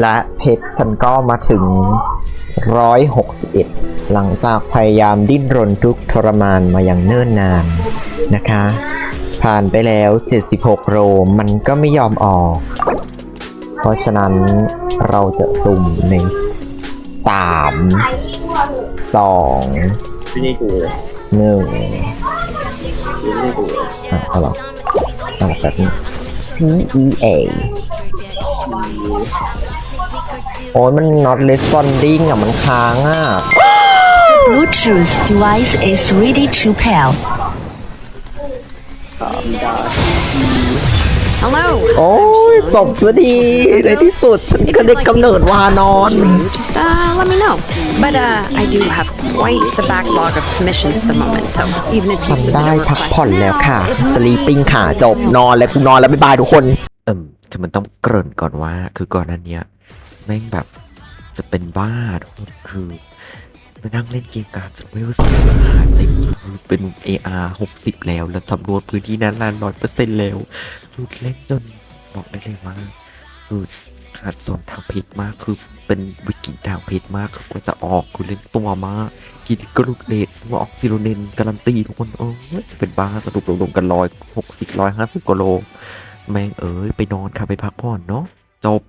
และเพชรฉันก็มาถึง 161 หลังจากพยายามดิ้นรนทุกข์ทรมานมาอย่างเนิ่นนานนะคะ ผ่านไปแล้ว 76 โรมันก็ไม่ยอมออก เพราะฉะนั้นเราจะสุ่มใน3 2ที่นี่กู1ที่นี่กูอะเอาหรออะแบบนี้ C E A โอ้ยมัน not responding อะ มันค้างอะ Bluetooth device is ready to pair. สามดาว Hello. โอ้ยจบซะดีในที่สุด ฉันก็ได้กำเนิดวานอน Just uh, let me know. But uh, I do have quite the backlog of commissions at the moment, so even if ฉั you น submit ได้ a พัก request ผ่อนแล้ว now, ค่ะ it สลีปปิ้งค่ะ จบนอนแล้วกูนอนแล้วบ๊ายบายทุกคน เอิ่มคือมันต้องเกริ่นก่อนว่า คือก่อนนั้นเนี้ยแม่งแบบจะเป็นบ้าทุกคนคือไปนั่งเล่นเกมการจนไม่รู้สึกว่าเจ็บคือเป็น AR 60 แล้ว แล้วสำรวจพื้นที่นั้นล้านร้อยเปอร์เซ็นต์แล้วคือเล่นจนบอกได้เลยว่าคือขาดส่วนทางเพศมากคือเป็นวิกฤตทางเพศมากคือกว่าจะออกคือเล่นตัวมากกินกระดูกเลดว่าออกซิโรเนนการันตีทุกคนโอ้ยจะเป็นบ้าสรุปรวมๆกันร้อยหกสิบร้อยห้าสิบกว่าโล แม่งเอ๋ยไปนอนค่ะไปพักผ่อนเนาะจบ